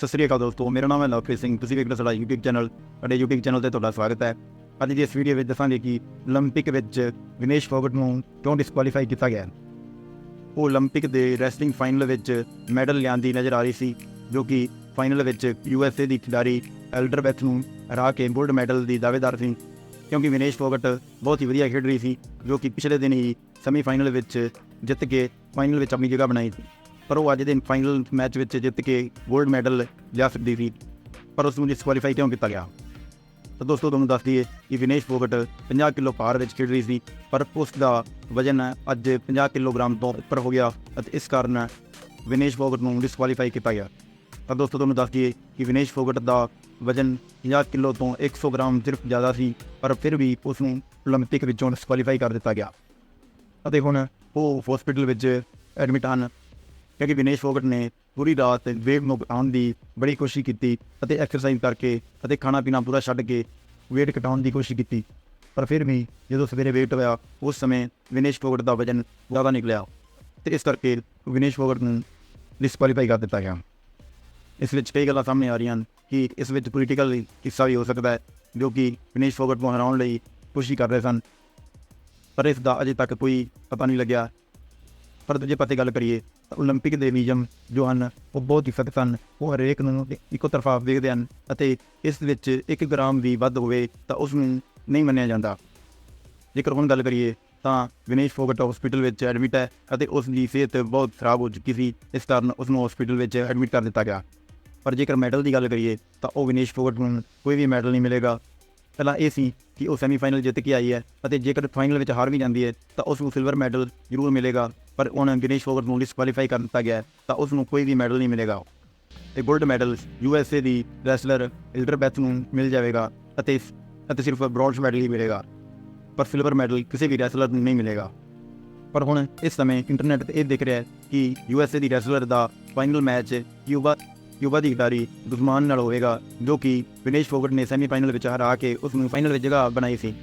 ਸਤਿ ਸ੍ਰੀ ਅਕਾਲ ਦੋਸਤੋ, ਮੇਰਾ ਨਾਮ ਹੈ ਲਵਪ੍ਰੀਤ ਸਿੰਘ। ਤੁਸੀਂ ਵੇਖ ਰਹੇ ਸਾਡਾ YouTube ਚੈਨਲ ਸਾਡੇ YouTube ਚੈਨਲ ਤੇ ਤੁਹਾਡਾ ਸਵਾਗਤ ਹੈ। ਅੱਜ ਦੀ ਇਸ ਵੀਡੀਓ ਵਿੱਚ ਦੱਸਾਂਗੇ ਕਿ 올림픽 ਵਿੱਚ ਵਿਨੇਸ਼ ਫੋਗਟ ਨੂੰ ਕਿਉਂ ਡਿਸਕੁਆਲੀਫਾਈ ਕੀਤਾ ਗਿਆ? ਉਹ 올림픽 ਦੇ ਰੈਸਲਿੰਗ ਫਾਈਨਲ ਵਿੱਚ ਮੈਡਲ ਲਿਆਉਣ ਦੀ ਨਜ਼ਰ ਆ ਰਹੀ ਸੀ, ਜੋ ਕਿ ਫਾਈਨਲ ਵਿੱਚ USA ਦੀ ਖਿਡਾਰੀ ਐਲਡਰਬੈਥ ਨੂੰ ਹਰਾ ਕੇ 골ਡ ਮੈਡਲ ਦੀ ਦਾਅਵੇਦਾਰ ਸੀ, ਕਿਉਂਕਿ ਵਿਨੇਸ਼ ਫੋਗਟ ਬਹੁਤ ਹੀ ਵਧੀਆ ਖੇਡ ਰਹੀ ਸੀ, ਜੋ ਕਿ ਪਿਛਲੇ ਦਿਨ ਹੀ ਸੈਮੀ ਫਾਈਨਲ ਵਿੱਚ ਜਿੱਤ ਕੇ ਫਾਈਨਲ ਵਿੱਚ ਆਪਣੀ ਜਗ੍ਹਾ ਬਣਾਈ ਸੀ। ਪਰ ਉਹ ਅੱਜ ਦੇ ਫਾਈਨਲ ਮੈਚ ਵਿੱਚ ਜਿੱਤ ਕੇ ਗੋਲਡ ਮੈਡਲ ਲਿਆ ਸਕਦੀ ਸੀ, ਪਰ ਉਸ ਨੂੰ ਡਿਸਕੁਆਲੀਫਾਈ ਕਿਉਂ ਕੀਤਾ ਗਿਆ? ਤਾਂ ਦੋਸਤੋ, ਤੁਹਾਨੂੰ ਦੱਸ ਦਈਏ ਕਿ ਵਿਨੇਸ਼ ਫੋਗਟ 50 ਕਿਲੋ ਭਾਰ ਵਿੱਚ ਖੇਡ ਰਹੀ ਸੀ, ਪਰ ਉਸ ਦਾ ਵਜਨ ਅੱਜ 50 ਕਿਲੋਗ੍ਰਾਮ ਤੋਂ ਉੱਪਰ ਹੋ ਗਿਆ ਅਤੇ ਇਸ ਕਾਰਨ ਵਿਨੇਸ਼ ਫੋਗਟ ਨੂੰ ਡਿਸਕੁਆਲੀਫਾਈ ਕੀਤਾ ਗਿਆ। ਤਾਂ ਦੋਸਤੋ, ਤੁਹਾਨੂੰ ਦੱਸ ਦਈਏ ਕਿ ਵਿਨੇਸ਼ ਫੋਗਟ ਦਾ ਵਜਨ 50 ਕਿਲੋ ਤੋਂ 100 ਗ੍ਰਾਮ ਸਿਰਫ ਜ਼ਿਆਦਾ ਸੀ, ਪਰ ਫਿਰ ਵੀ ਉਸ ਨੂੰ 올림픽 ਵਿੱਚੋਂ ਡਿਸਕੁਆਲੀਫਾਈ ਕਰ ਦਿੱਤਾ ਗਿਆ। ਅਤੇ ਹੁਣ ਉਹ ਹਸਪੀਟਲ ਵਿੱਚ ਐਡਮਿਟ ਹਨ। ਕਿਉਂਕਿ ਵਿਨੇਸ਼ ਫੋਗਟ ਨੇ ਪੂਰੀ ਰਾਤ ਵੇਟ ਨੂੰ ਘਟਾਉਣ ਦੀ ਬੜੀ ਕੋਸ਼ਿਸ਼ ਕੀਤੀ ਅਤੇ ਐਕਸਰਸਾਈਜ਼ ਕਰਕੇ ਅਤੇ ਖਾਣਾ ਪੀਣਾ ਪੂਰਾ ਛੱਡ ਕੇ ਵੇਟ ਘਟਾਉਣ ਦੀ ਕੋਸ਼ਿਸ਼ ਕੀਤੀ। ਪਰ ਫਿਰ ਵੀ ਜਦੋਂ ਸਵੇਰੇ ਵੇਟ ਹੋਇਆ, ਉਸ ਸਮੇਂ ਵਿਨੇਸ਼ ਫੋਗਟ ਦਾ ਵਜਨ ਜ਼ਿਆਦਾ ਨਿਕਲਿਆ ਤੇ ਇਸ ਕਰਕੇ ਵਿਨੇਸ਼ ਫੋਗਟ ਨੂੰ ਡਿਸਕੁਆਲੀਫਾਈ ਕਰ ਦਿੱਤਾ ਗਿਆ। ਇਸ ਵਿੱਚ ਕਈ ਗੱਲਾਂ ਸਾਹਮਣੇ ਆ ਰਹੀਆਂ ਹਨ ਕਿ ਇਸ ਵਿੱਚ ਪੋਲੀਟੀਕਲ ਹਿੱਸਾ ਵੀ ਹੋ ਸਕਦਾ ਹੈ, ਜੋ ਕਿ ਵਿਨੇਸ਼ ਫੋਗਟ ਨੂੰ ਹਰਾਉਣ ਲਈ ਕੋਸ਼ਿਸ਼ ਕਰ ਰਹੇ ਸਨ। ਪਰ ਇਸ ਦਾ ਅਜੇ ਤੱਕ ਕੋਈ ਪਤਾ ਨਹੀਂ ਲੱਗਿਆ ਪਰ ਦੂਜੇ ਪਾਸੇ ਗੱਲ ਕਰੀਏ ਤਾਂ 올림픽 ਦੇ ਨਿਯਮ ਜੋ ਹਨ ਉਹ ਬਹੁਤ ਹੀ ਸਖਤ ਹਨ ਉਹ ਹਰੇਕ ਨੂੰ ਇੱਕੋ ਤਰਫਾ ਵੇਖਦੇ ਹਨ ਅਤੇ ਇਸ ਵਿੱਚ 1 ਗ੍ਰਾਮ ਵੀ ਵੱਧ ਹੋਵੇ ਤਾਂ ਉਸ ਨੂੰ ਨਹੀਂ ਮੰਨਿਆ ਜਾਂਦਾ ਜੇਕਰ ਹੁਣ ਗੱਲ ਕਰੀਏ ਤਾਂ ਵਿਨੇਸ਼ ਫੋਗਟ ਹਸਪੀਟਲ ਵਿੱਚ ਐਡਮਿਟ ਹੈ ਅਤੇ ਉਸ ਦੀ ਸਿਹਤ ਬਹੁਤ ਖਰਾਬ ਹੋ ਚੁੱਕੀ ਸੀ ਇਸ ਕਾਰਨ ਉਸ ਨੂੰ ਹਸਪੀਟਲ ਵਿੱਚ ਐਡਮਿਟ ਕਰ ਦਿੱਤਾ ਗਿਆ ਪਰ ਜੇਕਰ ਮੈਡਲ ਦੀ ਗੱਲ ਕਰੀਏ ਤਾਂ ਉਹ ਵਿਨੇਸ਼ ਫੋਗਟ ਨੂੰ ਕੋਈ ਵੀ ਮੈਡਲ ਨਹੀਂ ਮਿਲੇਗਾ ਪਹਿਲਾਂ ਇਹ ਸੀ ਕਿ ਉਹ ਸੈਮੀਫਾਈਨਲ ਜਿੱਤ ਕੇ ਆਈ ਹੈ ਅਤੇ ਜੇਕਰ ਫਾਈਨਲ ਵਿੱਚ ਹਾਰ ਵੀ ਜਾਂਦੀ ਹੈ ਤਾਂ ਉਸ ਨੂੰ ਸਿਲਵਰ ਮੈਡਲ ਜ਼ਰੂਰ ਮਿਲੇਗਾ ਪਰ ਹੁਣ ਵਿਨੇਸ਼ ਫੋਗਟ ਨੂੰ ਡਿਸਕੁਆਲੀਫਾਈ ਕਰ ਦਿੱਤਾ ਗਿਆ ਤਾਂ ਉਸ ਨੂੰ ਕੋਈ ਵੀ ਮੈਡਲ ਨਹੀਂ ਮਿਲੇਗਾ। ਤੇ 골ਡ ਮੈਡਲ ਯੂ ਐੱਸ ਏ ਦੀ ਰੈਸਲਰ ਇਲਡਰਬੈਥ ਨੂੰ ਮਿਲ ਜਾਵੇਗਾ ਅਤੇ ਅਤੇ ਸਿਰਫ ਬ੍ਰੌਂਜ਼ ਮੈਡਲ ਹੀ ਮਿਲੇਗਾ, ਪਰ ਸਿਲਵਰ ਮੈਡਲ ਕਿਸੇ ਵੀ ਰੈਸਲਰ ਨੂੰ ਨਹੀਂ ਮਿਲੇਗਾ। ਪਰ ਹੁਣ ਇਸ ਸਮੇਂ ਇੰਟਰਨੈਟ ਤੇ ਇਹ ਦਿਖ ਰਿਹਾ ਹੈ ਕਿ ਏ ਦੀ ਰੈਸਲਰ ਦਾ ਫਾਈਨਲ ਮੈਚ ਕਿਊਬਾ ਕਿਊਬਾ ਦੀ ਖਿਡਾਰੀ ਦੁਸ਼ਮਣ ਨਾਲ ਹੋਵੇਗਾ, ਜੋ ਕਿ ਵਿਨੇਸ਼ ਫੋਗਟ ਨੇ ਸੈਮੀ ਫਾਈਨਲ ਵਿੱਚ ਹਰਾ ਕੇ ਉਸ ਨੂੰ ਫਾਈਨਲ ਵਿੱਚ ਜਗ੍ਹਾ ਬਣਾਈ ਸੀ।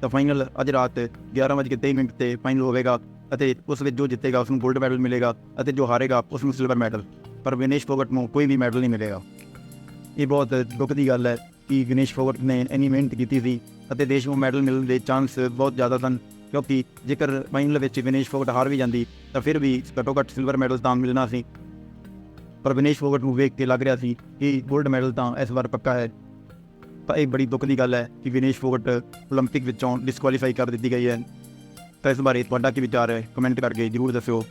ਤਾਂ ਫਾਈਨਲ ਅੱਜ ਰਾਤ 11:23 ਮਿੰਟ ਤੇ ਫਾਈਨਲ ਹੋਵੇਗਾ ਅਤੇ ਉਸ ਵਿੱਚ ਜੋ ਜਿੱਤੇਗਾ ਉਸ ਨੂੰ 골ਡ ਮੈਡਲ ਮਿਲੇਗਾ ਅਤੇ ਜੋ ਹਾਰੇਗਾ ਉਸ ਨੂੰ ਸਿਲਵਰ ਮੈਡਲ ਪਰ ਵਿਨੇਸ਼ ਫੋਗਟ ਨੂੰ ਕੋਈ ਵੀ ਮੈਡਲ ਨਹੀਂ ਮਿਲੇਗਾ। ਇਹ ਬਹੁਤ ਦੁੱਖ ਦੀ ਗੱਲ ਹੈ ਕਿ ਵਿਨੇਸ਼ ਫੋਗਟ ਨੇ ਇੰਨੀ ਮਿਹਨਤ ਕੀਤੀ ਸੀ ਅਤੇ ਦੇਸ਼ ਨੂੰ ਮੈਡਲ ਮਿਲਣ ਦੇ ਚਾਂਸ ਬਹੁਤ ਜ਼ਿਆਦਾ ਸਨ, ਕਿਉਂਕਿ ਜੇਕਰ ਫਾਈਨਲ ਵਿੱਚ ਵਿਨੇਸ਼ ਫੋਗਟ ਹਾਰ ਵੀ ਜਾਂਦੀ, ਤਾਂ ਫਿਰ ਵੀ ਘੱਟੋ ਘੱਟ ਸਿਲਵਰ ਮੈਡਲ ਤਾਂ ਮਿਲਣਾ ਸੀ। ਪਰ ਵਿਨੇਸ਼ ਫੋਗਟ ਨੂੰ ਵੇਖ ਕੇ ਲੱਗ ਰਿਹਾ ਸੀ ਕਿ 골ਡ ਮੈਡਲ ਤਾਂ ਇਸ ਵਾਰ ਪੱਕਾ ਹੈ। ਤਾਂ ਇਹ ਬੜੀ ਦੁੱਖ ਦੀ ਗੱਲ ਹੈ ਕਿ ਵਿਨੇਸ਼ ਫੋਗਟ 올림픽 ਵਿੱਚੋਂ ਡਿਸਕੁਆਲੀਫਾਈ ਕਰ ਦਿੱਤੀ ਗਈ ਹੈ ਤਾਂ ਇਸ ਬਾਰੇ ਤੁਹਾਡਾ ਕੀ ਵਿਚਾਰ ਹੈ ਕਮੈਂਟ ਕਰਕੇ ਜਰੂਰ ਦੱਸਿਓ